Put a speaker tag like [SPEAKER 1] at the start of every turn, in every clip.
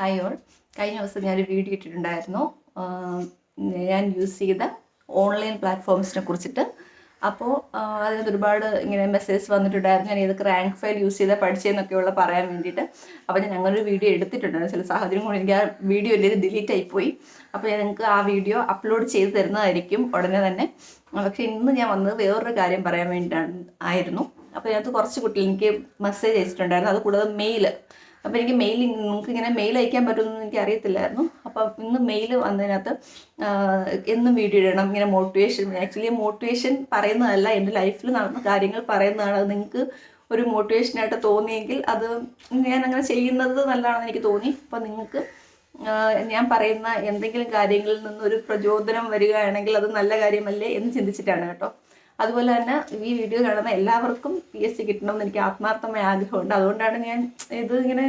[SPEAKER 1] Hi all കഴിഞ്ഞ ദിവസം ഞാനൊരു വീഡിയോ ഇട്ടിട്ടുണ്ടായിരുന്നു. ഞാൻ യൂസ് ചെയ്ത ഓൺലൈൻ പ്ലാറ്റ്ഫോംസിനെ കുറിച്ചിട്ട്. അപ്പോൾ അതിനകത്ത് ഒരുപാട് ഇങ്ങനെ മെസ്സേജ് വന്നിട്ടുണ്ടായിരുന്നു. ഞാൻ ഏതൊക്കെ റാങ്ക് ഫയൽ യൂസ് ചെയ്താൽ പഠിച്ചതെന്നൊക്കെയുള്ള പറയാൻ വേണ്ടിയിട്ട്. അപ്പോൾ ഞാൻ അങ്ങനെ ഒരു വീഡിയോ എടുത്തിട്ടുണ്ടായിരുന്നു. ചില സാഹചര്യം കൊണ്ട് എനിക്ക് ആ വീഡിയോ ഇല്ലെങ്കിൽ ഡിലീറ്റ് ആയിപ്പോയി അപ്പോൾ ഞാൻ നിങ്ങൾക്ക് ആ വീഡിയോ അപ്ലോഡ് ചെയ്ത് തരുന്നതായിരിക്കും ഉടനെ തന്നെ. പക്ഷേ ഇന്ന് ഞാൻ വന്നത് വേറൊരു കാര്യം പറയാൻ വേണ്ടിയിട്ടാണ് ആയിരുന്നു. അപ്പോൾ ഇതിനകത്ത് കുറച്ച് കുട്ടികൾ എനിക്ക് മെസ്സേജ് അയച്ചിട്ടുണ്ടായിരുന്നു. അത് കൂടാതെ മെയിൽ അപ്പോൾ എനിക്ക് മെയിൽ നിങ്ങൾക്ക് ഇങ്ങനെ മെയിൽ അയക്കാൻ പറ്റുമെന്ന് എനിക്ക് അറിയത്തില്ലായിരുന്നു. അപ്പോൾ ഇന്ന് മെയിൽ വന്നതിനകത്ത് എന്നും വീഡിയോ ഇടണം ഇങ്ങനെ മോട്ടിവേഷൻ ആക്ച്വലി മോട്ടിവേഷൻ പറയുന്നതല്ല എന്റെ ലൈഫിൽ നടന്ന കാര്യങ്ങൾ പറയുന്നതാണ്. അത് നിങ്ങൾക്ക് ഒരു മോട്ടിവേഷനായിട്ട് തോന്നിയെങ്കിൽ അത് ഞാൻ അങ്ങനെ ചെയ്യുന്നത് നല്ലതാണെന്ന് എനിക്ക് തോന്നി. അപ്പോൾ നിങ്ങൾക്ക് ഞാൻ പറയുന്ന എന്തെങ്കിലും കാര്യങ്ങളിൽ നിന്നൊരു പ്രചോദനം വരികയാണെങ്കിൽ അത് നല്ല കാര്യമല്ലേ എന്ന് ചിന്തിച്ചിട്ടാണ് കേട്ടോ. അതുപോലെ തന്നെ ഈ വീഡിയോ കാണുന്ന എല്ലാവർക്കും പി എസ് സി കിട്ടണമെന്ന് എനിക്ക് ആത്മാർത്ഥമായ ആഗ്രഹമുണ്ട്. അതുകൊണ്ടാണ് ഞാൻ ഇത് ഇങ്ങനെ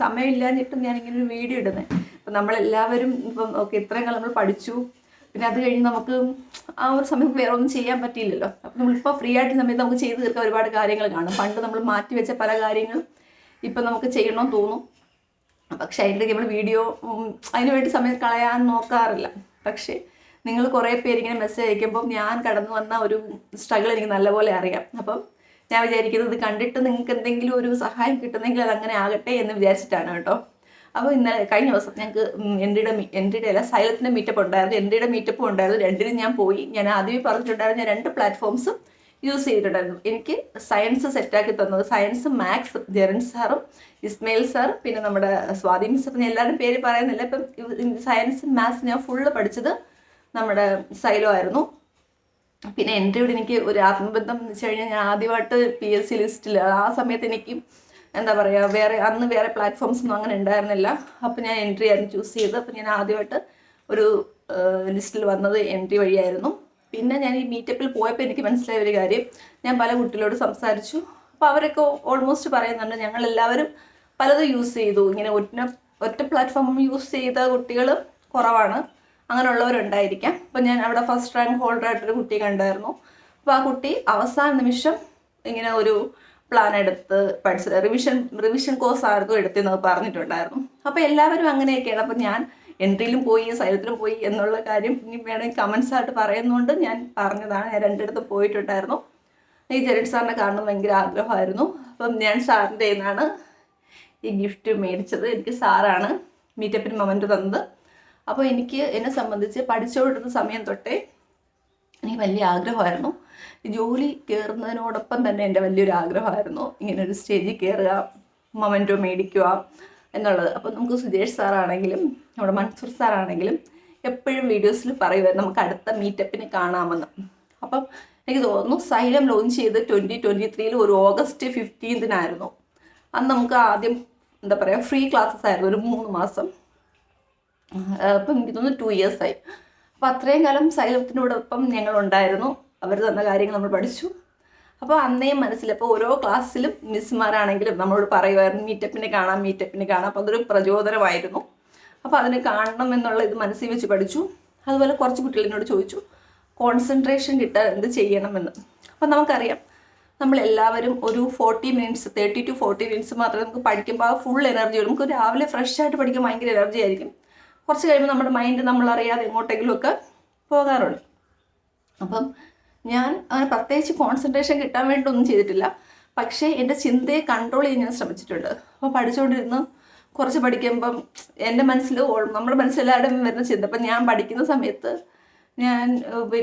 [SPEAKER 1] സമയമില്ലാഞ്ഞിട്ടും ഞാൻ ഇങ്ങനെ ഒരു വീഡിയോ ഇടുന്നത് അപ്പം നമ്മളെല്ലാവരും ഇപ്പം ഓക്കെ ഇത്രയും കാലം നമ്മൾ പഠിച്ചു. പിന്നെ അത് കഴിഞ്ഞ് നമുക്ക് ആ ഒരു സമയത്ത് വേറെ ഒന്നും ചെയ്യാൻ പറ്റിയില്ലല്ലോ. അപ്പം നമ്മളിപ്പോൾ ഫ്രീ ആയിട്ട് സമയത്ത് നമുക്ക് ചെയ്ത് തീർക്കാൻ ഒരുപാട് കാര്യങ്ങൾ കാണും. പണ്ട് നമ്മൾ മാറ്റി വെച്ച പല കാര്യങ്ങളും ഇപ്പം നമുക്ക് ചെയ്യണമെന്ന് തോന്നും. പക്ഷെ അതിന്റെ നമ്മൾ വീഡിയോ അതിനുവേണ്ടി സമയം കളയാൻ നോക്കാറില്ല. പക്ഷേ നിങ്ങൾ കുറേ പേര് ഇങ്ങനെ മെസ്സേജ് അയക്കുമ്പോൾ ഞാൻ കടന്നു വന്ന ഒരു സ്ട്രഗിൾ എനിക്ക് നല്ലപോലെ അറിയാം. അപ്പം ഞാൻ വിചാരിക്കുന്നത് ഇത് കണ്ടിട്ട് നിങ്ങൾക്ക് എന്തെങ്കിലും ഒരു സഹായം കിട്ടുന്നെങ്കിൽ അത് അങ്ങനെ ആകട്ടെ എന്ന് വിചാരിച്ചിട്ടാണ് കേട്ടോ. അപ്പോൾ ഇന്നലെ കഴിഞ്ഞ ദിവസം ഞങ്ങൾക്ക് എന്റെ എന്റെ അല്ല സൈലത്തിന്റെ മീറ്റപ്പ് ഉണ്ടായിരുന്നു. എന്റെ മീറ്റപ്പും ഉണ്ടായിരുന്നു. രണ്ടിനും ഞാൻ പോയി. ഞാൻ ആദ്യമേ പറഞ്ഞിട്ടുണ്ടായിരുന്നു ഞാൻ രണ്ട് പ്ലാറ്റ്ഫോംസും യൂസ് ചെയ്തിട്ടുണ്ടായിരുന്നു. എനിക്ക് സയൻസ് സെറ്റാക്കി തന്നത് സയൻസ് മാത്സ് ജെറൻ സാറും ഇസ്മയിൽ സാർ പിന്നെ നമ്മുടെ സ്വാതി ഞാൻ എല്ലാവരും പേര് പറയുന്നില്ല. ഇപ്പം സയൻസ് മാത്സ് ഞാൻ ഫുള്ള് പഠിച്ചത് നമ്മുടെ സൈലോ ആയിരുന്നു പിന്നെ എന്റെ ഇവിടെ എനിക്ക് ഒരു ആത്മബന്ധം എന്ന് വെച്ച് കഴിഞ്ഞാൽ ഞാൻ ആദ്യമായിട്ട് പി എസ് സി ലിസ്റ്റിൽ ആ സമയത്ത് എനിക്ക് എന്താ പറയുക വേറെ അന്ന് വേറെ പ്ലാറ്റ്ഫോംസ് ഒന്നും അങ്ങനെ ഉണ്ടായിരുന്നില്ല. അപ്പോൾ ഞാൻ എൻട്രി ആയിരുന്നു ചൂസ് ചെയ്തത്. അപ്പോൾ ഞാൻ ആദ്യമായിട്ട് ഒരു ലിസ്റ്റിൽ വന്നത് എൻട്രി വഴിയായിരുന്നു. പിന്നെ ഞാൻ ഈ മീറ്റപ്പിൽ പോയപ്പോൾ എനിക്ക് മനസ്സിലായ ഒരു കാര്യം. ഞാൻ പല കുട്ടികളോട് സംസാരിച്ചു. അപ്പോൾ അവരൊക്കെ ഓൾമോസ്റ്റ് പറയുന്നുണ്ട് ഞങ്ങൾ എല്ലാവരും പലതും യൂസ് ചെയ്തു. ഇങ്ങനെ ഒറ്റ ഒറ്റ പ്ലാറ്റ്ഫോം യൂസ് ചെയ്ത കുട്ടികൾ കുറവാണ്. അങ്ങനെയുള്ളവരുണ്ടായിരിക്കാം. അപ്പം ഞാൻ അവിടെ ഫസ്റ്റ് റാങ്ക് ഹോൾഡർ ആയിട്ടൊരു കുട്ടി കണ്ടായിരുന്നു. അപ്പോൾ ആ കുട്ടി അവസാന നിമിഷം ഇങ്ങനെ ഒരു പ്ലാൻ എടുത്ത് പഠിച്ചത്. റിവിഷൻ റിവിഷൻ കോഴ്സ് ആയിരുന്നു എടുത്തെന്ന് പറഞ്ഞിട്ടുണ്ടായിരുന്നു. അപ്പോൾ എല്ലാവരും അങ്ങനെയൊക്കെയാണ്. അപ്പം ഞാൻ എൻട്രിയിലും പോയി സൈലത്തിലും പോയി എന്നുള്ള കാര്യം ഇനി വേണമെങ്കിൽ കമൻസ് ആയിട്ട് പറയുന്നതുകൊണ്ട് ഞാൻ പറഞ്ഞതാണ്. ഞാൻ രണ്ടിടത്ത് പോയിട്ടുണ്ടായിരുന്നു. ഈ ജെറിൻ സാറിനെ കാണണം ഭയങ്കര ആഗ്രഹമായിരുന്നു. അപ്പം ഞാൻ സാറിന്റെ നിന്നാണ് ഈ ഗിഫ്റ്റ് മേടിച്ചത്. എനിക്ക് സാറാണ് മീറ്റപ്പിന് മൊമെന്റ് തന്നത്. അപ്പോൾ എനിക്ക് എന്നെ സംബന്ധിച്ച് പഠിച്ചുകൊണ്ടിരുന്ന സമയം തൊട്ടേ എനിക്ക് വലിയ ആഗ്രഹമായിരുന്നു. ജോലി കയറുന്നതിനോടൊപ്പം തന്നെ എന്റെ വലിയൊരു ആഗ്രഹമായിരുന്നു. ഇങ്ങനെ ഒരു സ്റ്റേജിൽ കയറുക മൊമെന്റോ മേടിക്കുക എന്നുള്ളത്. അപ്പോൾ നമുക്ക് സുജേഷ് സാറാണെങ്കിലും നമ്മുടെ മൻസൂർ സാറാണെങ്കിലും എപ്പോഴും വീഡിയോസിൽ പറയുമായിരുന്നു നമുക്ക് അടുത്ത മീറ്റപ്പിന് കാണാമെന്ന്. അപ്പം എനിക്ക് തോന്നുന്നു സൈലം ലോഞ്ച് ചെയ്ത് ട്വന്റി ട്വന്റി ത്രീയിൽ ഒരു ഓഗസ്റ്റ് ഫിഫ്റ്റീൻത്തിനായിരുന്നു. അന്ന് നമുക്ക് ആദ്യം എന്താ പറയുക ഫ്രീ ക്ലാസ്സസ് ആയിരുന്നു ഒരു മൂന്ന് മാസം. അപ്പം എനിക്ക് തോന്നുന്നു ടു ഇയേഴ്സായി അപ്പോൾ അത്രയും കാലം സൈലത്തിനോടൊപ്പം ഞങ്ങൾ ഉണ്ടായിരുന്നു അവർ തന്ന കാര്യങ്ങൾ നമ്മൾ പഠിച്ചു. അപ്പോൾ അന്നേയും മനസ്സിൽ അപ്പോൾ ഓരോ ക്ലാസ്സിലും മിസ്സുമാരാണെങ്കിലും നമ്മളോട് പറയുമായിരുന്നു മീറ്റപ്പിനെ കാണാം മീറ്റപ്പിനെ കാണാം. അപ്പോൾ അതൊരു പ്രചോദനമായിരുന്നു. അപ്പോൾ അതിനെ കാണണം എന്നുള്ള ഇത് മനസ്സിൽ വെച്ച് പഠിച്ചു. അതുപോലെ കുറച്ച് കുട്ടികൾ എന്നോട് ചോദിച്ചു കോൺസെൻട്രേഷൻ കിട്ടാൻ എന്ത് ചെയ്യണമെന്ന്? അപ്പോൾ നമുക്കറിയാം നമ്മൾ എല്ലാവരും ഒരു forty minutes thirty two forty minutes മാത്രമേ നമുക്ക് പഠിക്കുമ്പോൾ ആ ഫുൾ എനർജി നമുക്ക് രാവിലെ ഫ്രഷ് ആയിട്ട് പഠിക്കാൻ ഭയങ്കര എനർജി ആയിരിക്കും. കുറച്ച് കഴിയുമ്പോൾ നമ്മുടെ മൈൻഡ് നമ്മൾ നമ്മളറിയാതെ എങ്ങോട്ടെങ്കിലുമൊക്കെ പോകാറുണ്ട്. അപ്പം ഞാൻ അങ്ങനെ പ്രത്യേകിച്ച് കോൺസെൻട്രേഷൻ കിട്ടാൻ വേണ്ടി ഒന്നും ചെയ്തിട്ടില്ല. പക്ഷേ എന്റെ ചിന്തയെ കൺട്രോൾ ചെയ്യാൻ ഞാൻ ശ്രമിച്ചിട്ടുണ്ട്. അപ്പോൾ പഠിച്ചുകൊണ്ടിരുന്നു കുറച്ച് പഠിക്കുമ്പം എന്റെ മനസ്സിൽ നമ്മുടെ മനസ്സിലെല്ലാവരും വരുന്ന ചിന്ത. അപ്പം ഞാൻ പഠിക്കുന്ന സമയത്ത് ഞാൻ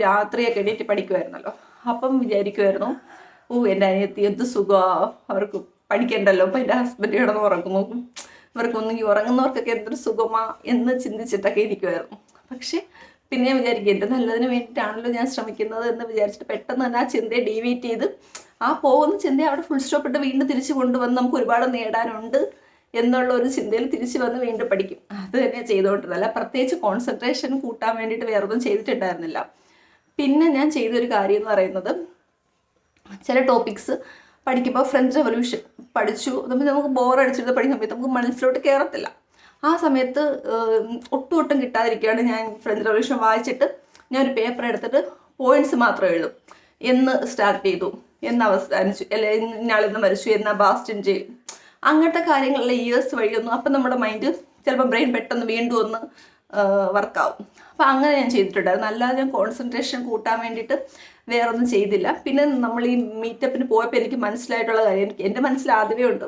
[SPEAKER 1] രാത്രിയൊക്കെ എണീറ്റ് പഠിക്കുമായിരുന്നല്ലോ അപ്പം വിചാരിക്കുമായിരുന്നു ഓ എന്റെ അനിയത്തി എന്ത് സുഖമാണ് അവർക്ക് പഠിക്കണ്ടല്ലോ. അപ്പം എന്റെ ഹസ്ബൻഡ് കിടന്ന് ഉറങ്ങുന്നു ഈ ഉറങ്ങുന്നവർക്കൊക്കെ എന്തൊരു സുഖമാ എന്ന് ചിന്തിച്ചിട്ടൊക്കെ ഇരിക്കുമായിരുന്നു പക്ഷേ പിന്നെ വിചാരിക്കും എന്റെ നല്ലതിന് വേണ്ടിയിട്ടാണല്ലോ ഞാൻ ശ്രമിക്കുന്നത് എന്ന് വിചാരിച്ചിട്ട് പെട്ടെന്ന് തന്നെ ആ ചിന്തയെ ഡീവീറ്റ് ചെയ്ത് ആ പോകുന്ന ചിന്തയെ അവിടെ ഫുൾ സ്റ്റോപ്പ് ഇട്ട് വീണ്ടും തിരിച്ചു കൊണ്ടുവന്ന് നമുക്ക് ഒരുപാട് നേടാനുണ്ട് എന്നുള്ള ഒരു ചിന്തയിൽ തിരിച്ചു വന്ന് വീണ്ടും പഠിക്കും. അത് തന്നെ ചെയ്തുകൊണ്ടിരുന്നത്. അല്ല പ്രത്യേകിച്ച് കോൺസെൻട്രേഷൻ കൂട്ടാൻ വേണ്ടിയിട്ട് വേറൊന്നും ചെയ്തിട്ടുണ്ടായിരുന്നില്ല. പിന്നെ ഞാൻ ചെയ്തൊരു കാര്യം എന്ന് പറയുന്നത് ചില ടോപ്പിക്സ് പഠിക്കുമ്പോൾ ഫ്രഞ്ച് റെവല്യൂഷൻ പഠിച്ചു. അതുമ്പോൾ നമുക്ക് അടിച്ചിട്ട് പഠിക്കുന്ന സമയത്ത് നമുക്ക് മനസ്സിലോട്ട് കയറത്തില്ല ആ സമയത്ത് ഒട്ടും ഒട്ടും കിട്ടാതിരിക്കുകയാണ് ഞാൻ ഫ്രഞ്ച് റെവല്യൂഷൻ വായിച്ചിട്ട്. ഞാൻ ഒരു പേപ്പർ എടുത്തിട്ട് പോയിന്റ്സ് മാത്രം എഴുതും. എന്ന് സ്റ്റാർട്ട് ചെയ്തു. എന്ന് അവസാനിച്ചു. അല്ലെ ഇന്നാളിന്ന് മരിച്ചു എന്നാ ബാസ്റ്റിൻ ചെയ്യും അങ്ങനത്തെ കാര്യങ്ങളിലെ ഇയേഴ്സ് വഴിയൊന്നും അപ്പം നമ്മുടെ മൈൻഡ് ചിലപ്പോൾ ബ്രെയിൻ പെട്ടെന്ന് വീണ്ടും ഒന്ന് വർക്കാവും അപ്പം അങ്ങനെ ഞാൻ ചെയ്തിട്ടുണ്ടായിരുന്നു. അല്ലാതെ ഞാൻ കോൺസെൻട്രേഷൻ കൂട്ടാൻ വേണ്ടിയിട്ട് വേറൊന്നും ചെയ്തില്ല. പിന്നെ നമ്മൾ ഈ മീറ്റപ്പിന് പോയപ്പോൾ എനിക്ക് മനസ്സിലായിട്ടുള്ള കാര്യം എനിക്ക് എന്റെ മനസ്സിൽ ആദ്യമേ ഉണ്ട്.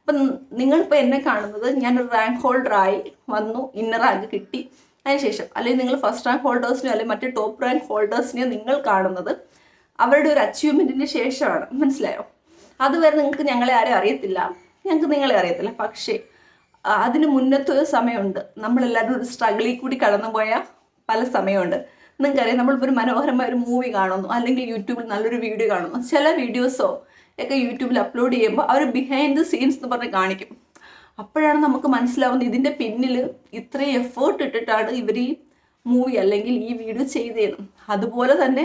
[SPEAKER 1] അപ്പം നിങ്ങളിപ്പോൾ എന്നെ കാണുന്നത് ഞാൻ റാങ്ക് ഹോൾഡറായി വന്നു ഇന്ന റാങ്ക് കിട്ടി. അതിനുശേഷം അല്ലെങ്കിൽ നിങ്ങൾ ഫസ്റ്റ് റാങ്ക് ഹോൾഡേഴ്സിനെയോ അല്ലെങ്കിൽ മറ്റു ടോപ്പ് റാങ്ക് ഹോൾഡേഴ്സിനെയോ നിങ്ങൾ കാണുന്നത് അവരുടെ ഒരു അച്ചീവ്മെന്റിന് ശേഷമാണ്. മനസ്സിലായോ? അതുവരെ നിങ്ങൾക്ക് ഞങ്ങളെ ആരും അറിയത്തില്ല. ഞങ്ങൾക്ക് നിങ്ങളെ അറിയത്തില്ല. പക്ഷേ അതിന് മുന്നത്തെ ഒരു സമയമുണ്ട്. നമ്മളെല്ലാവരും ഒരു സ്ട്രഗിളിൽ കൂടി കടന്നുപോയ പല സമയമുണ്ട്. നിങ്ങൾക്കറിയാം നമ്മളിപ്പോൾ ഒരു മനോഹരമായ ഒരു മൂവി കാണുന്നു അല്ലെങ്കിൽ യൂട്യൂബിൽ നല്ലൊരു വീഡിയോ കാണുന്നു. ചില വീഡിയോസോ ഒക്കെ യൂട്യൂബിൽ അപ്ലോഡ് ചെയ്യുമ്പോൾ അവർ ബിഹൈൻഡ് ദി സീൻസ് എന്ന് പറഞ്ഞ് കാണിക്കും. അപ്പോഴാണ് നമുക്ക് മനസ്സിലാവുന്നത് ഇതിന്റെ പിന്നിൽ ഇത്രയും എഫേർട്ട് ഇട്ടിട്ടാണ് ഇവർ ഈ മൂവി അല്ലെങ്കിൽ ഈ വീഡിയോ ചെയ്തതെന്ന് അതുപോലെ തന്നെ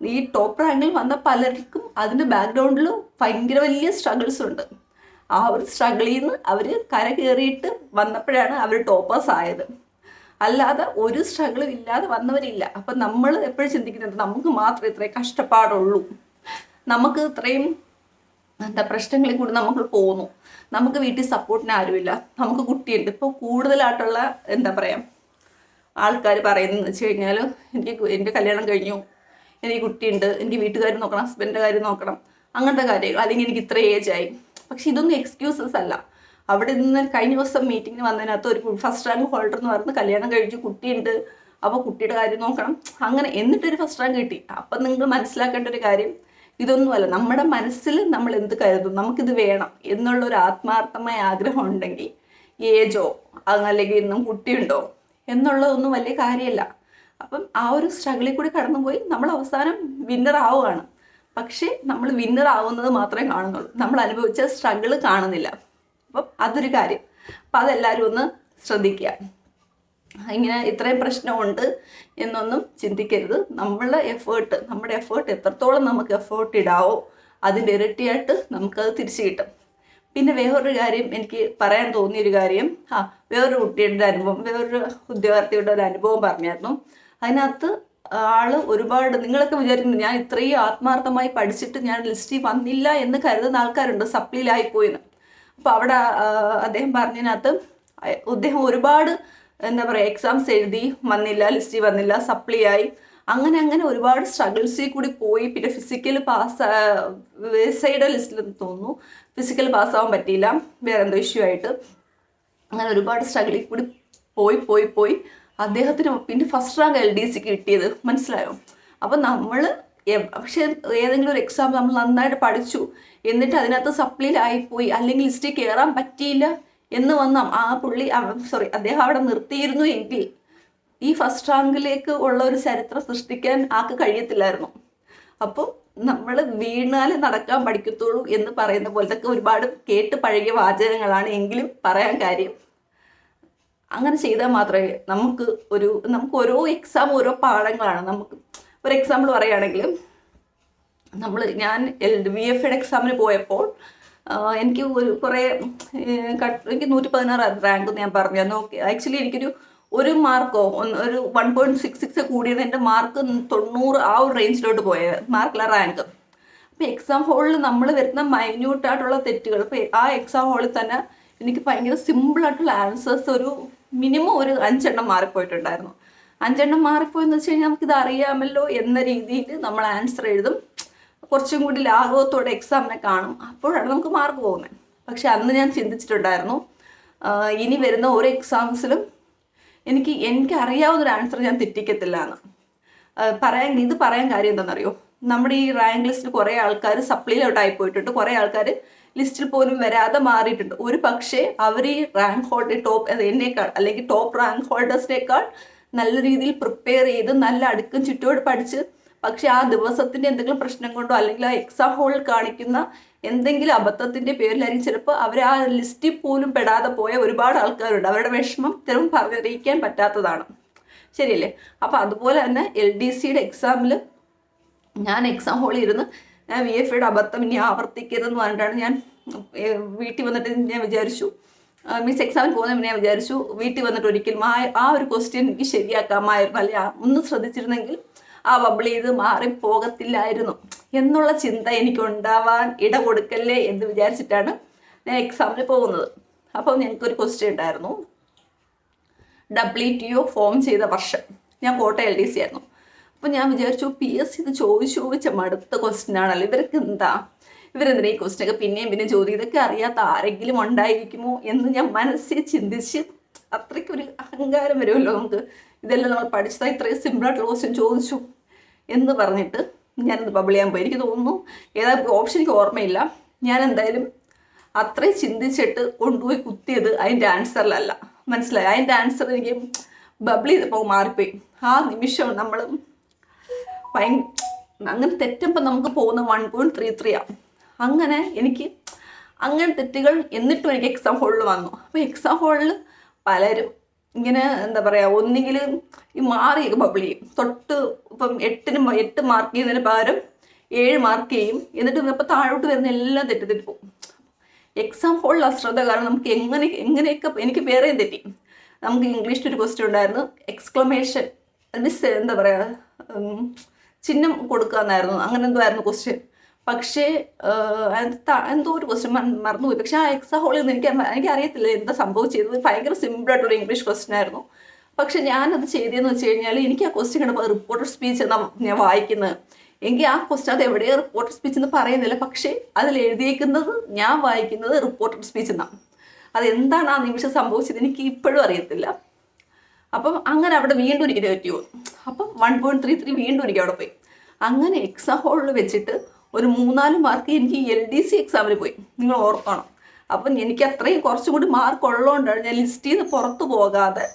[SPEAKER 1] ഈ ടോപ്പ് റാങ്കിൽ വന്ന പലർക്കും അതിന്റെ ബാക്ക്ഗ്രൗണ്ടിൽ ഭയങ്കര വലിയ സ്ട്രഗിൾസ് ഉണ്ട്. ആ ഒരു സ്ട്രഗിളിൽ നിന്ന് അവർ കര കയറിയിട്ട് വന്നപ്പോഴാണ് അവർ ടോപ്പേഴ്സ് ആയത്. അല്ലാതെ ഒരു സ്ട്രഗിളും ഇല്ലാതെ വന്നവരില്ല. അപ്പം നമ്മൾ എപ്പോഴും ചിന്തിക്കുന്നത് നമുക്ക് മാത്രമേ ഇത്രയും കഷ്ടപ്പാടുള്ളൂ. നമുക്ക് ഇത്രയും എന്താ പ്രശ്നങ്ങളിൽ കൂടി നമ്മൾ പോകുന്നു നമുക്ക് വീട്ടിൽ സപ്പോർട്ടിന് ആരുമില്ല. നമുക്ക് കുട്ടിയുണ്ട്. ഇപ്പോൾ കൂടുതലായിട്ടുള്ള എന്താ പറയുക ആൾക്കാർ പറയുന്നതെന്ന് വെച്ച് കഴിഞ്ഞാൽ എനിക്ക് എന്റെ കല്യാണം കഴിഞ്ഞു. എനിക്ക് കുട്ടിയുണ്ട്. എനിക്ക് വീട്ടുകാർ നോക്കണം. ഹസ്ബൻഡിന്റെ കാര്യം നോക്കണം. അങ്ങനത്തെ കാര്യങ്ങൾ. അല്ലെങ്കിൽ എനിക്ക് ഇത്ര ഏജ് ആയി. പക്ഷെ ഇതൊന്നും എക്സ്ക്യൂസസ് അല്ല. അവിടെ നിന്ന് കഴിഞ്ഞ ദിവസം മീറ്റിങ്ങിന് വന്നതിനകത്ത് ഒരു ഫസ്റ്റ് റാങ്ക് ഹോൾഡർ എന്ന് പറയുന്നത് കല്യാണം കഴിച്ചു കുട്ടിയുണ്ട്. അപ്പോൾ കുട്ടിയുടെ കാര്യം നോക്കണം. അങ്ങനെ എന്നിട്ടൊരു ഫസ്റ്റ് റാങ്ക് കിട്ടി. അപ്പം നിങ്ങൾ മനസ്സിലാക്കേണ്ട ഒരു കാര്യം ഇതൊന്നുമല്ല. നമ്മുടെ മനസ്സിൽ നമ്മൾ എന്ത് കരുതും? നമുക്കിത് വേണം എന്നുള്ള ഒരു ആത്മാർത്ഥമായ ആഗ്രഹം ഉണ്ടെങ്കിൽ ഏജോ അല്ലെങ്കിൽ ഇന്നും കുട്ടിയുണ്ടോ എന്നുള്ളതൊന്നും വലിയ കാര്യമല്ല. അപ്പം ആ ഒരു സ്ട്രഗിളിൽ കൂടി കടന്നുപോയി നമ്മൾ അവസാനം വിന്നർ ആവുകയാണ്. പക്ഷേ നമ്മൾ വിന്നർ ആവുന്നത് മാത്രമേ കാണുന്നുള്ളൂ. നമ്മൾ അനുഭവിച്ച സ്ട്രഗിൾ കാണുന്നില്ല. അപ്പം അതൊരു കാര്യം. അപ്പം അതെല്ലാവരും ഒന്ന് ശ്രദ്ധിക്കുക. ഇങ്ങനെ ഇത്രയും പ്രശ്നമുണ്ട് എന്നൊന്നും ചിന്തിക്കരുത്. നമ്മളുടെ എഫേർട്ട് നമ്മുടെ എഫേർട്ട് എത്രത്തോളം നമുക്ക് എഫേർട്ട് ഇടാവോ അതിന്റെ ഇരട്ടിയായിട്ട് നമുക്കത് തിരിച്ചു കിട്ടും. പിന്നെ വേറൊരു കാര്യം എനിക്ക് പറയാൻ തോന്നിയൊരു കാര്യം. ആ വേറൊരു കുട്ടിയുടെ അനുഭവം വേറൊരു ഉദ്യോഗാർത്ഥിയുടെ ഒരു അനുഭവം പറഞ്ഞായിരുന്നു. അതിനകത്ത് ആൾ ഒരുപാട് നിങ്ങളൊക്കെ വിചാരിക്കുന്നു ഞാൻ ഇത്രയും ആത്മാർത്ഥമായി പഠിച്ചിട്ട് ഞാൻ ലിസ്റ്റിൽ വന്നില്ല എന്ന് കരുതുന്ന ആൾക്കാരുണ്ട്. സപ്ലിയിലായി പോയിന്ന് അപ്പോൾ അവിടെ അദ്ദേഹം പറഞ്ഞതിനകത്ത് അദ്ദേഹം ഒരുപാട് എന്താ പറയുക എക്സാംസ് എഴുതി വന്നില്ല ലിസ്റ്റിൽ വന്നില്ല സപ്ലി ആയി അങ്ങനെ അങ്ങനെ ഒരുപാട് സ്ട്രഗിൾസിൽ കൂടി പോയി. പിന്നെ ഫിസിക്കൽ പാസ് സൈഡ് ലിസ്റ്റിൽ തോന്നുന്നു. ഫിസിക്കൽ പാസ്സാവാൻ പറ്റിയില്ല. വേറെ എന്തോ ഇഷ്യൂ ആയിട്ട്. അങ്ങനെ ഒരുപാട് സ്ട്രഗിളിൽ കൂടി പോയി പോയി പോയി. അദ്ദേഹത്തിന് പിന്നെ ഫസ്റ്റ് റാങ്ക് എൽ ഡി സിക്ക് കിട്ടിയത്. മനസ്സിലായോ? അപ്പം നമ്മൾ പക്ഷേ ഏതെങ്കിലും ഒരു എക്സാം നമ്മൾ നന്നായിട്ട് പഠിച്ചു എന്നിട്ട് അതിനകത്ത് സപ്ലിയിലായിപ്പോയി അല്ലെങ്കിൽ ലിസ്റ്റിൽ കയറാൻ പറ്റിയില്ല എന്ന് വന്നാൽ ആ പുള്ളി സോറി അദ്ദേഹം അവിടെ നിർത്തിയിരുന്നു എങ്കിൽ ഈ ഫസ്റ്റ് റാങ്കിലേക്ക് ഉള്ള ഒരു ചരിത്രം സൃഷ്ടിക്കാൻ ആൾക്ക് കഴിയത്തില്ലായിരുന്നു. അപ്പോൾ നമ്മൾ വീണാൽ നടക്കാൻ പഠിക്കത്തുള്ളൂ എന്ന് പറയുന്ന പോലത്തെ ഒരുപാട് കേട്ട് പഴകിയ വാചകങ്ങളാണ് എങ്കിലും പറയാൻ കാര്യം. അങ്ങനെ ചെയ്താൽ മാത്രമേ നമുക്ക് ഒരു നമുക്ക് ഓരോ എക്സാം ഓരോ പാഠങ്ങളാണ് നമുക്ക് ഒരു എക്സാമ്പിൾ പറയുകയാണെങ്കിൽ നമ്മൾ ഞാൻ എൽ വി എഫ് എഡ് എക്സാമിന് പോയപ്പോൾ എനിക്ക് ഒരു കുറേ എനിക്ക് നൂറ്റി പതിനാറ് റാങ്ക് ഞാൻ പറഞ്ഞു. നോക്കി ആക്ച്വലി എനിക്കൊരു ഒരു മാർക്കോ ഒരു വൺ പോയിന്റ് സിക്സ് സിക്സ് കൂടിയത് എന്റെ മാർക്ക് തൊണ്ണൂറ് ആ ഒരു റേഞ്ചിലോട്ട് പോയത് മാർക്കിലെ റാങ്ക് അപ്പോൾ എക്സാം ഹോളിൽ നമ്മൾ വരുന്ന മൈന്യൂട്ടായിട്ടുള്ള തെറ്റുകൾ ഇപ്പോൾ ആ എക്സാം ഹോളിൽ തന്നെ എനിക്ക് ഭയങ്കര സിമ്പിളായിട്ടുള്ള ആൻസേഴ്സ് ഒരു മിനിമം ഒരു അഞ്ചെണ്ണം മാറിപ്പോയിട്ടുണ്ടായിരുന്നു അഞ്ചെണ്ണം മാറിപ്പോയെന്ന് വെച്ച് കഴിഞ്ഞാൽ നമുക്കിത് അറിയാമല്ലോ എന്ന രീതിയിൽ നമ്മൾ ആൻസർ എഴുതും. കുറച്ചും കൂടി ലാഘവത്തോടെ എക്സാമിനെ കാണും. അപ്പോഴാണ് നമുക്ക് മാർക്ക് പോകുന്നത്. പക്ഷെ അന്ന് ഞാൻ ചിന്തിച്ചിട്ടുണ്ടായിരുന്നു. ഇനി വരുന്ന ഓരോ എക്സാംസിലും എനിക്ക് എനിക്ക് അറിയാവുന്നൊരു ആൻസർ ഞാൻ തെറ്റിക്കത്തില്ല എന്ന്. പറയാൻ ഇത് പറയാൻ കാര്യം എന്താണെന്നറിയോ? നമ്മുടെ ഈ റാങ്ക് ലിസ്റ്റിൽ കുറേ ആൾക്കാർ സപ്ലിയിലോട്ടായി പോയിട്ടുണ്ട്. കുറേ ആൾക്കാർ ലിസ്റ്റിൽ പോലും വരാതെ മാറിയിട്ടുണ്ട്. ഒരു പക്ഷേ അവർ ഈ റാങ്ക് ഹോൾഡർ ടോപ്പ് എന്നേക്കാൾ അല്ലെങ്കിൽ ടോപ്പ് റാങ്ക് ഹോൾഡേഴ്സിനേക്കാൾ നല്ല രീതിയിൽ പ്രിപ്പയർ ചെയ്ത് നല്ല അടുക്കും ചുറ്റോട് പഠിച്ച് പക്ഷെ ആ ദിവസത്തിന്റെ എന്തെങ്കിലും പ്രശ്നം കൊണ്ടോ അല്ലെങ്കിൽ ആ എക്സാം ഹോളിൽ കാണിക്കുന്ന എന്തെങ്കിലും അബദ്ധത്തിന്റെ പേരിലായിരിക്കും ചിലപ്പോൾ അവർ ആ ലിസ്റ്റിൽ പോലും പെടാതെ പോയ ഒരുപാട് ആൾക്കാരുണ്ട്. അവരുടെ വിഷമം ചിലപ്പം അറിയിക്കാൻ പറ്റാത്തതാണ്. ശരിയല്ലേ? അപ്പോൾ അതുപോലെ തന്നെ എൽ ഡി സിയുടെ എക്സാമിൽ ഞാൻ എക്സാം ഹോളിൽ ഇരുന്ന് ഞാൻ വി എഫ് ഐയുടെ അബദ്ധം ഇനി ആവർത്തിക്കരുതെന്ന് പറഞ്ഞിട്ടാണ് ഞാൻ വീട്ടിൽ വന്നിട്ട് ഞാൻ വിചാരിച്ചു. മീൻസ് എക്സാമിന് പോകുന്ന മുന്നേ ഞാൻ വിചാരിച്ചു വീട്ടിൽ വന്നിട്ട് ഒരിക്കലും ആ ആ ഒരു ക്വസ്റ്റ്യൻ എനിക്ക് ശരിയാക്കാമായിരുന്നു. അല്ലെ? ഒന്ന് ശ്രദ്ധിച്ചിരുന്നെങ്കിൽ ആ ബബിൾ ചെയ്ത് മാറി പോകത്തില്ലായിരുന്നു. എന്നുള്ള ചിന്ത എനിക്ക് ഉണ്ടാവാൻ ഇട കൊടുക്കല്ലേ എന്ന് വിചാരിച്ചിട്ടാണ് ഞാൻ എക്സാമിന് പോകുന്നത്. അപ്പോൾ ഞങ്ങൾക്കൊരു ക്വസ്റ്റ്യൻ ഉണ്ടായിരുന്നു. ഡബ്ല്യു ടി ഒ ഫോം ചെയ്ത വർഷം. ഞാൻ കോട്ടയം എൽ ഡി സി ആയിരുന്നു. അപ്പോൾ ഞാൻ വിചാരിച്ചു പി എസ് സി ഇത് ചോദിച്ചു ചോദിച്ച മടുത്ത ക്വസ്റ്റ്യൻ ആണല്ലോ. ഇവർക്ക് എന്താ? ഇവരെന്തിനാ ഈ ക്വസ്റ്റൻ ഒക്കെ പിന്നെയും പിന്നെ ചോദ്യം ഇതൊക്കെ അറിയാത്ത ആരെങ്കിലും ഉണ്ടായിരിക്കുമോ എന്ന് ഞാൻ മനസ്സിൽ ചിന്തിച്ച് അത്രയ്ക്കൊരു അഹങ്കാരം വരുമല്ലോ നമുക്ക്. ഇതെല്ലാം നമ്മൾ പഠിച്ചതാ ഇത്രയും സിമ്പിളായിട്ടുള്ള ക്വസ്റ്റ്യൻ ചോദിച്ചു എന്ന് പറഞ്ഞിട്ട് ഞാനത് പബ്ലിക് ചെയ്യാൻ പോയി. എനിക്ക് തോന്നുന്നു ഏതാ ഓപ്ഷൻ എനിക്ക് ഓർമ്മയില്ല. ഞാൻ എന്തായാലും അത്രയും ചിന്തിച്ചിട്ട് കൊണ്ടുപോയി കുത്തിയത് അതിന്റെ ആൻസറിലല്ല മനസ്സിലായി? അതിന്റെ ആൻസർ എനിക്ക് ബബിൾ ചെയ്തപ്പോൾ മാറിപ്പോയി. ആ നിമിഷം നമ്മൾ ഭയ അങ്ങനെ തെറ്റുമ്പോൾ നമുക്ക് പോകുന്ന വൺ പോയിന്റ് ത്രീ ത്രീ ആണ് അങ്ങനെ എനിക്ക് അങ്ങനെ തെറ്റുകൾ എന്നിട്ടും എനിക്ക് എക്സാം ഹോളിൽ വന്നു. അപ്പോൾ എക്സാം ഹോളിൽ പലരും ഇങ്ങനെ എന്താ പറയുക ഒന്നുകിൽ ഈ മാറിയൊക്കെ ബബിൾ ചെയ്യും. തൊട്ട് ഇപ്പം എട്ടിന് എട്ട് മാർക്ക് ചെയ്യുന്നതിന് പകരം ഏഴ് മാർക്ക് ചെയ്യും. എന്നിട്ട് ഇപ്പോൾ താഴോട്ട് വരുന്ന എല്ലാം തെറ്റി പോകും എക്സാം ഹോളിൽ അശ്രദ്ധ കാരണം നമുക്ക് എങ്ങനെ എങ്ങനെയൊക്കെ എനിക്ക് വേറെയും തെറ്റി. നമുക്ക് ഇംഗ്ലീഷിൽ ഒരു ക്വസ്റ്റ്യൻ ഉണ്ടായിരുന്നു. എക്സ്ക്ലമേഷൻ മിസ് എന്താ പറയുക ചിഹ്നം കൊടുക്കുക എന്നായിരുന്നു അങ്ങനെ എന്തോ ആയിരുന്നു ക്വസ്റ്റ്യൻ പക്ഷേ എന്തോ ഒരു ക്വസ്റ്റ്യൻ മറന്നുപോയി. പക്ഷേ ആ എക്സാം ഹോളിൽ നിന്ന് എനിക്ക് എനിക്ക് അറിയത്തില്ല എന്താ സംഭവം സംഭവിച്ചത് ഭയങ്കര സിമ്പിളായിട്ടുള്ള ഇംഗ്ലീഷ് ക്വസ്റ്റ്യൻ ആയിരുന്നു. പക്ഷെ ഞാനത് ചെയ്തതെന്ന് വെച്ച് കഴിഞ്ഞാൽ എനിക്ക് ആ ക്വസ്റ്റ്യൻ കണ്ടപ്പോൾ റിപ്പോർട്ടർ സ്പീച്ച് എന്നാണ് ഞാൻ വായിക്കുന്നത് എങ്കിൽ ആ ക്വസ്റ്റ്യൻ അത് എവിടെയോ റിപ്പോർട്ടർ സ്പീച്ച് എന്ന് പറയുന്നില്ല. പക്ഷേ അതിൽ എഴുതിയേക്കുന്നത് ഞാൻ വായിക്കുന്നത് റിപ്പോർട്ടർ സ്പീച്ച് എന്നാണ് അതെന്താണ് ആ നിമിഷം സംഭവിച്ചത് എനിക്ക് ഇപ്പോഴും അറിയത്തില്ല. അപ്പം അങ്ങനെ അവിടെ വീണ്ടും എനിക്ക് പോകും അപ്പം വൺ പോയിന്റ് ത്രീ ത്രീ വീണ്ടും എനിക്ക് അവിടെ പോയി. അങ്ങനെ എക്സാം ഹോളിൽ വെച്ചിട്ട് ഒരു മൂന്നാൽ മാർക്ക് എനിക്ക് എൽ ഡി സി എക്സാമിന് പോയി. നിങ്ങൾ ഓർക്കണം. അപ്പം എനിക്ക് അത്രയും കുറച്ചും കൂടി മാർക്ക് ഉള്ളതുകൊണ്ടാണ് ഞാൻ ലിസ്റ്റിൽ നിന്ന് പുറത്തു പോകാതെ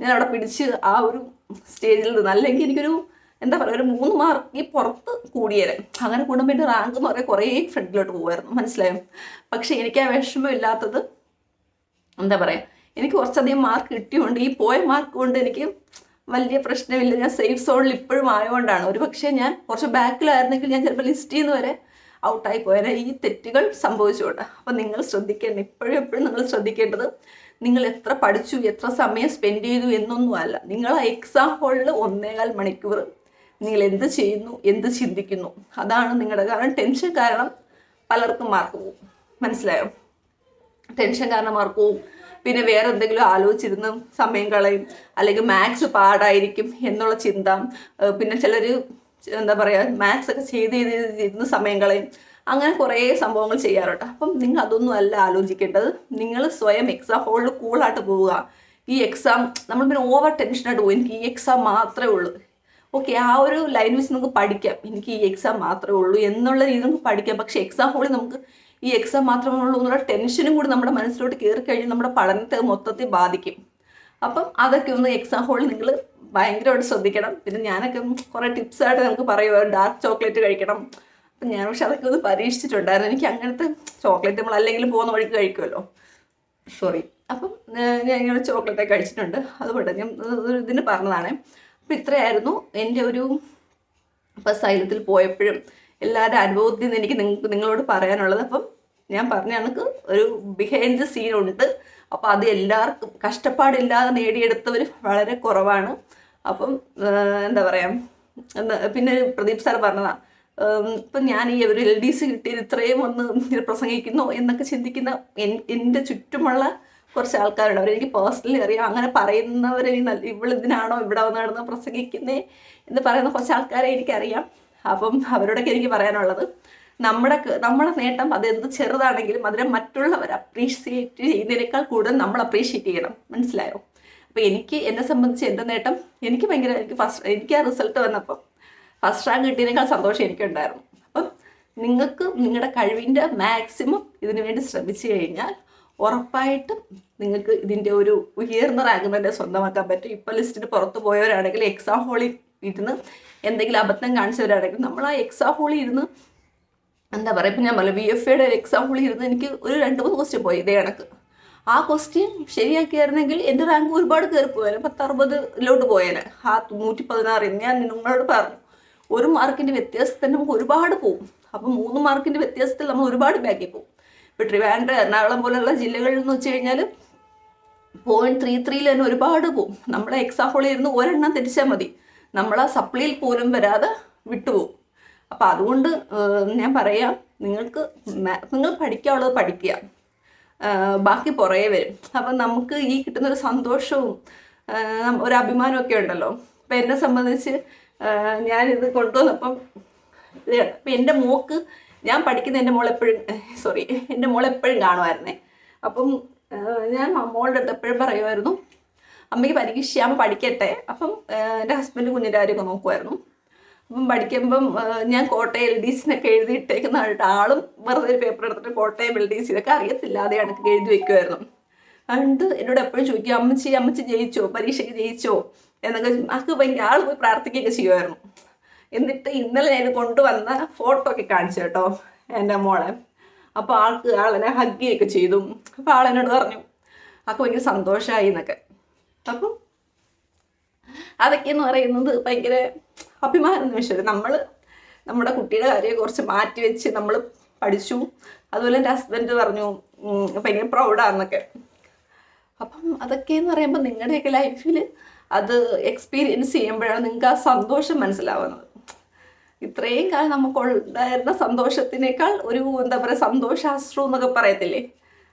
[SPEAKER 1] ഞാൻ അവിടെ പിടിച്ച് ആ ഒരു സ്റ്റേജിൽ നിന്ന് അല്ലെങ്കിൽ എനിക്കൊരു എന്താ പറയുക ഒരു മൂന്ന് മാർക്ക് പുറത്ത് കൂടിയേരെ അങ്ങനെ കൂടുമ്പോൾ എന്റെ റാങ്ക് എന്ന് പറയുക കുറേ ഫ്രണ്ടിലോട്ട് പോകുമായിരുന്നു. മനസ്സിലായോ? പക്ഷേ എനിക്ക് ആ വിഷമം ഇല്ലാത്തത് എന്താ പറയുക എനിക്ക് കുറച്ചധികം മാർക്ക് കിട്ടിയുകൊണ്ട് ഈ പോയ മാർക്ക് കൊണ്ട് എനിക്ക് വലിയ പ്രശ്നമില്ല. ഞാൻ സേഫ് സോണിൽ ഇപ്പോഴും ആയതുകൊണ്ടാണ് ഒരു പക്ഷേ ഞാൻ കുറച്ച് ബാക്കിലായിരുന്നെങ്കിൽ ഞാൻ ചിലപ്പോൾ ലിസ്റ്റിൽ നിന്ന് വരെ ഔട്ടായി പോയാൽ ഈ തെറ്റുകൾ സംഭവിച്ചുകൊണ്ട്. അപ്പം നിങ്ങൾ ശ്രദ്ധിക്കേണ്ട ഇപ്പോഴും എപ്പോഴും നിങ്ങൾ ശ്രദ്ധിക്കേണ്ടത് നിങ്ങൾ എത്ര പഠിച്ചു എത്ര സമയം സ്പെൻഡ് ചെയ്തു എന്നൊന്നും അല്ല. നിങ്ങൾ ആ എക്സാം ഹോളിൽ ഒന്നേകാൽ മണിക്കൂർ നിങ്ങൾ എന്ത് ചെയ്യുന്നു എന്ത് ചിന്തിക്കുന്നു? അതാണ് നിങ്ങളുടെ കാരണം. ടെൻഷൻ കാരണം പലർക്കും മാർക്ക് പോകും മനസ്സിലായോ? ടെൻഷൻ കാരണം മാർക്ക് പോവും. പിന്നെ വേറെ എന്തെങ്കിലും ആലോചിച്ചിരുന്ന് സമയം കളയും. അല്ലെങ്കിൽ മാത്സ് പാടായിരിക്കും എന്നുള്ള ചിന്ത. പിന്നെ ചിലർ എന്താ പറയുക മാത്സ് ഒക്കെ ചെയ്ത് ചെയ്ത് ചെയ്തിരുന്ന സമയം കളയും. അങ്ങനെ കുറേ സംഭവങ്ങൾ ചെയ്യാറുണ്ട്. അപ്പം നിങ്ങൾ അതൊന്നും അല്ല ആലോചിക്കേണ്ടത്. നിങ്ങൾ സ്വയം എക്സാം ഹോളിൽ കൂളായിട്ട് പോവുക. ഈ എക്സാം നമ്മൾ പിന്നെ ഓവർ ടെൻഷനായിട്ട് പോകും എനിക്ക് ഈ എക്സാം മാത്രമേ ഉള്ളൂ. ഓക്കെ ആ ഒരു ലൈൻ വെച്ച് നമുക്ക് പഠിക്കാം. എനിക്ക് ഈ എക്സാം മാത്രമേ ഉള്ളൂ എന്നുള്ള രീതിയിൽ നമുക്ക് പഠിക്കാം. പക്ഷേ എക്സാം ഹോളിൽ നമുക്ക് ഈ എക്സാം മാത്രമേ ഉള്ളൂ എന്നുള്ള ടെൻഷനും കൂടി നമ്മുടെ മനസ്സിലോട്ട് കയറി കഴിഞ്ഞാൽ നമ്മുടെ പഠനത്തെ മൊത്തത്തിൽ ബാധിക്കും. അപ്പം അതൊക്കെ ഒന്ന് എക്സാം ഹോളിൽ നിങ്ങൾ ഭയങ്കരമായിട്ട് ശ്രദ്ധിക്കണം. പിന്നെ ഞാനൊക്കെ കുറേ ടിപ്സായിട്ട് നമുക്ക് പറയുമോ ഡാർക്ക് ചോക്ലേറ്റ് കഴിക്കണം. അപ്പം ഞാൻ പക്ഷെ അതൊക്കെ ഒന്ന് പരീക്ഷിച്ചിട്ടുണ്ടായിരുന്നു. എനിക്ക് അങ്ങനത്തെ ചോക്ലേറ്റ് നമ്മൾ അല്ലെങ്കിലും പോകുന്ന വഴിക്ക് കഴിക്കുമല്ലോ. സോറി അപ്പം ഞാൻ ഇങ്ങനെ ചോക്ലേറ്റൊക്കെ കഴിച്ചിട്ടുണ്ട്. അതുകൊണ്ട് ഞാൻ ഇതിന് പറഞ്ഞതാണ്. അപ്പം ഇത്രയായിരുന്നു എന്റെ ഒരു ഇപ്പം സൈലത്തിൽ പോയപ്പോഴും എല്ലാവരുടെ അനുഭവത്തിൽ നിന്ന് എനിക്ക് നിങ്ങളോട് പറയാനുള്ളത്. അപ്പം ഞാൻ പറഞ്ഞ കണക്ക് ഒരു ബിഹൈൻഡ് ദ സീൻ ഉണ്ട്. അപ്പോൾ അത് എല്ലാവർക്കും കഷ്ടപ്പാടില്ലാതെ നേടിയെടുത്തവർ വളരെ കുറവാണ്. അപ്പം എന്താ പറയുക പിന്നെ പ്രദീപ് സാർ പറഞ്ഞതാണ് ഇപ്പം ഞാൻ ഈ ഒരു എൽ ഡി സി കിട്ടിയത് ഇത്രയും ഒന്ന് പ്രസംഗിക്കുന്നു എന്നൊക്കെ ചിന്തിക്കുന്ന എൻ- എന്റെ ചുറ്റുമുള്ള കുറച്ച് ആൾക്കാരുണ്ട്. അവരെനിക്ക് പേഴ്സണലി അറിയാം. അങ്ങനെ പറയുന്നവരെ നല്ല ഇവിടെ നടന്ന് പ്രസംഗിക്കുന്നേ എന്ന് പറയുന്ന കുറച്ച് ആൾക്കാരെ എനിക്കറിയാം. അപ്പം അവരോടൊക്കെ എനിക്ക് പറയാനുള്ളത് നമ്മുടെ നമ്മുടെ നേട്ടം അത് എന്ത് ചെറുതാണെങ്കിലും അതിനെ മറ്റുള്ളവർ അപ്രീഷിയേറ്റ് ചെയ്യുന്നതിനേക്കാൾ കൂടുതൽ നമ്മൾ അപ്രീഷിയേറ്റ് ചെയ്യണം. മനസ്സിലായോ? അപ്പോൾ എനിക്ക് എന്നെ സംബന്ധിച്ച് എന്റെ നേട്ടം എനിക്ക് ഭയങ്കര എനിക്ക് ഫസ്റ്റ് എനിക്ക് ആ റിസൾട്ട് വന്നപ്പം ഫസ്റ്റ് റാങ്ക് കിട്ടിയതിനേക്കാൾ സന്തോഷം എനിക്കുണ്ടായിരുന്നു. അപ്പം നിങ്ങൾക്ക് നിങ്ങളുടെ കഴിവിന്റെ മാക്സിമം ഇതിനു വേണ്ടി ശ്രമിച്ചു കഴിഞ്ഞാൽ ഉറപ്പായിട്ടും നിങ്ങൾക്ക് ഇതിന്റെ ഒരു ഉയർന്ന റാങ്ക് തന്നെ സ്വന്തമാക്കാൻ പറ്റും. ഇപ്പോൾ ലിസ്റ്റിന് പുറത്ത് പോയവരാണെങ്കിൽ എക്സാം ഹോളിൽ ഇരുന്ന് എന്തെങ്കിലും അബദ്ധം കാണിച്ചവരാണെങ്കിൽ നമ്മൾ ആ എക്സാം ഹോളിൽ ഇരുന്ന് എന്താ പറയുക ഇപ്പം ഞാൻ പറഞ്ഞു ബി എഫ് എയുടെ എക്സാം ഹോളിൽ ഇരുന്ന് എനിക്ക് ഒരു രണ്ട് മൂന്ന് ക്വസ്റ്റ്യൻ പോയി ഇതേ കണക്ക്. ആ ക്വസ്റ്റ്യൻ ശരിയാക്കിയായിരുന്നെങ്കിൽ എന്റെ റാങ്ക് ഒരുപാട് കയറി പോയാലും പത്തറുപതിലോട്ട് പോയേനെ. ആ നൂറ്റി പതിനാറിൽ ഞാൻ നിങ്ങളോട് പറഞ്ഞു. ഒരു മാർക്കിന്റെ വ്യത്യാസത്തിൽ നമുക്ക് ഒരുപാട് പോകും അപ്പം മൂന്ന് മാർക്കിന്റെ വ്യത്യാസത്തിൽ നമ്മൾ ഒരുപാട് ബാക്കിൽ പോകും ഇപ്പോൾ ട്രിവാൻഡ്രം എറണാകുളം പോലുള്ള ജില്ലകളിൽ എന്ന് വെച്ച് കഴിഞ്ഞാൽ പോയിന്റ് ത്രീ ത്രീയിൽ തന്നെ ഒരുപാട് പോകും നമ്മളെ എക്സാം ഹോളിൽ ഇരുന്ന് ഒരെണ്ണം തിരിച്ചാൽ മതി. നമ്മൾ സപ്ലിയിൽ പോലും വരാതെ വിട്ടുപോകും. അപ്പം അതുകൊണ്ട് ഞാൻ പറയാം നിങ്ങൾക്ക് നിങ്ങൾ പഠിക്കാനുള്ളത് പഠിക്കുക ബാക്കി പുറകെ വരും. അപ്പം നമുക്ക് ഈ കിട്ടുന്നൊരു സന്തോഷവും ഒരു അഭിമാനമൊക്കെ ഉണ്ടല്ലോ. അപ്പം എന്നെ സംബന്ധിച്ച് ഞാനിത് കൊണ്ടുവന്നപ്പം അപ്പം എന്റെ മോക്ക് ഞാൻ പഠിക്കുന്ന എന്റെ മോൾ എപ്പോഴും സോറി എന്റെ മോൾ എപ്പോഴും കാണുമായിരുന്നേ. അപ്പം ഞാൻ മോളുടെ അടുത്ത് എപ്പോഴും പറയുമായിരുന്നു അമ്മയ്ക്ക് പരീക്ഷ പരീക്ഷയാകുമ്പോൾ പഠിക്കട്ടെ. അപ്പം എന്റെ ഹസ്ബൻഡ് കുഞ്ഞിന്റെ കാര്യമൊക്കെ നോക്കുമായിരുന്നു അപ്പം പഠിക്കുമ്പം ഞാൻ കോട്ടയം എൽ ഡി സിനൊക്കെ എഴുതിയിട്ടേക്കുന്ന ആളും വെറുതെ ഒരു പേപ്പർ എടുത്തിട്ട് കോട്ടയം എൽ ഡി സി ഇതൊക്കെ അറിയത്തില്ലാതെ കണക്ക് എഴുതി വെക്കുമായിരുന്നു അതുകൊണ്ട് എന്നോട് എപ്പോഴും ചോദിക്കും അമ്മച്ചി അമ്മച്ചി ജയിച്ചോ? പരീക്ഷയ്ക്ക് ജയിച്ചോ? എന്നൊക്കെ ആൾക്ക് ഭയങ്കര ആൾ പോയി പ്രാർത്ഥിക്കുകയൊക്കെ ചെയ്യുമായിരുന്നു എന്നിട്ട് ഇന്നലെ ഞാൻ കൊണ്ടുവന്ന ഫോട്ടോ ഒക്കെ കാണിച്ചു കേട്ടോ എന്റെ മോളെ. അപ്പോൾ ആൾക്ക് ആളെന്നെ ഹഗ്ഗിയൊക്കെ ചെയ്തു. അപ്പോൾ ആളെന്നോട് പറഞ്ഞു ആൾക്ക് ഭയങ്കര സന്തോഷമായി എന്നൊക്കെ. അപ്പം അതൊക്കെയെന്ന് പറയുന്നത് ഭയങ്കര അഭിമാന നിമിഷം നമ്മൾ നമ്മുടെ കുട്ടിയുടെ കാര്യം കുറച്ച് മാറ്റി വെച്ച് നമ്മൾ പഠിച്ചു. അതുപോലെ എന്റെ ഹസ്ബൻഡ് പറഞ്ഞു ഭയങ്കര പ്രൗഡാന്നൊക്കെ അപ്പം അതൊക്കെ എന്ന് പറയുമ്പോൾ നിങ്ങളുടെയൊക്കെ ലൈഫിൽ അത് എക്സ്പീരിയൻസ് ചെയ്യുമ്പോഴാണ് നിങ്ങൾക്ക് ആ സന്തോഷം മനസ്സിലാവുന്നത്. ഇത്രയും കാലം നമുക്കുണ്ടായിരുന്ന സന്തോഷത്തിനേക്കാൾ ഒരു എന്താ പറയുക സന്തോഷാശ്രു എന്നൊക്കെ പറയത്തില്ലേ?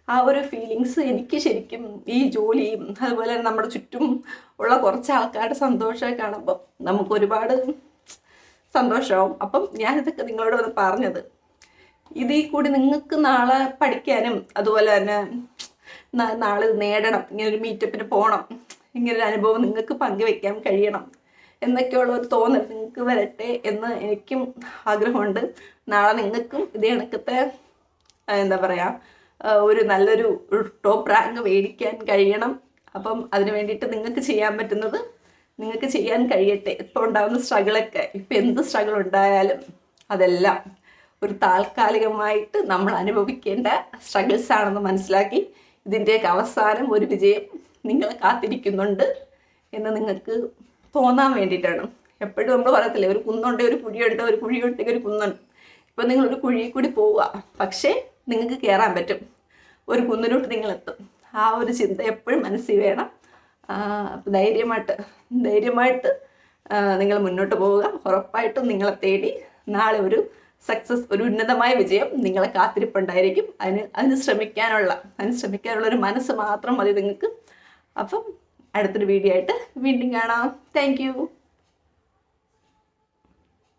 [SPEAKER 1] ആ ഒരു ഫീലിങ്സ് എനിക്ക് ശരിക്കും ഈ ജോലിയും അതുപോലെ തന്നെ നമ്മുടെ ചുറ്റും ഉള്ള കുറച്ച് ആൾക്കാരുടെ സന്തോഷമൊക്കെ കാണുമ്പോൾ നമുക്ക് ഒരുപാട് സന്തോഷമാവും. അപ്പം ഞാനിതൊക്കെ നിങ്ങളോട് വന്ന് പറഞ്ഞത്. ഇതിൽ കൂടി നിങ്ങൾക്ക് നാളെ പഠിക്കാനും അതുപോലെ തന്നെ നാളെ നേടണം. ഇങ്ങനെ ഒരു മീറ്റപ്പിന് പോകണം ഇങ്ങനെ ഒരു അനുഭവം നിങ്ങൾക്ക് പങ്കുവെക്കാൻ കഴിയണം എന്നൊക്കെയുള്ള ഒരു തോന്നൽ നിങ്ങൾക്ക് വരട്ടെ എന്ന് എനിക്കും ആഗ്രഹമുണ്ട്. നാളെ നിങ്ങൾക്കും ഇതേ കണക്കത്തെ എന്താ പറയുക ഒരു നല്ലൊരു ടോപ്പ് റാങ്ക് മേടിക്കാൻ കഴിയണം. അപ്പം അതിന് വേണ്ടിയിട്ട് നിങ്ങൾക്ക് ചെയ്യാൻ പറ്റുന്നത് നിങ്ങൾക്ക് ചെയ്യാൻ കഴിയട്ടെ. ഇപ്പോൾ ഉണ്ടാകുന്ന സ്ട്രഗിളൊക്കെ ഇപ്പം എന്ത് സ്ട്രഗിൾ ഉണ്ടായാലും അതെല്ലാം ഒരു താൽക്കാലികമായിട്ട് നമ്മൾ അനുഭവിക്കേണ്ട സ്ട്രഗിൾസ് ആണെന്ന് മനസ്സിലാക്കി ഇതിന്റെയൊക്കെ അവസാനം ഒരു വിജയം നിങ്ങളെ കാത്തിരിക്കുന്നുണ്ട് എന്ന് നിങ്ങൾക്ക് തോന്നാൻ വേണ്ടിയിട്ടാണ്. എപ്പോഴും നമ്മൾ പറയത്തില്ലേ ഒരു കുന്നുണ്ട് ഒരു കുഴിയുണ്ട് ഒരു കുഴിയുണ്ടെങ്കിൽ ഒരു കുന്നുണ്ട്. ഇപ്പം നിങ്ങളൊരു കുഴിയിൽ കൂടി പോവുക. പക്ഷേ നിങ്ങൾക്ക് കയറാൻ പറ്റും. ഒരു കുന്നിലോട്ട് നിങ്ങളെത്തും. ആ ഒരു ചിന്ത എപ്പോഴും മനസ്സിൽ വേണം. അപ്പം ധൈര്യമായിട്ട് ധൈര്യമായിട്ട് നിങ്ങൾ മുന്നോട്ട് പോവുക. ഉറപ്പായിട്ടും നിങ്ങളെ തേടി നാളെ ഒരു സക്സസ് ഒരു ഉന്നതമായ വിജയം നിങ്ങളെ കാത്തിരിപ്പുണ്ടായിരിക്കും. അതിന് അതിന് ശ്രമിക്കാനുള്ള അതിന് ശ്രമിക്കാനുള്ള ഒരു മനസ്സ് മാത്രം മതി നിങ്ങൾക്ക്. അപ്പം അടുത്തൊരു വീഡിയോ ആയിട്ട് വീണ്ടും കാണാം. താങ്ക്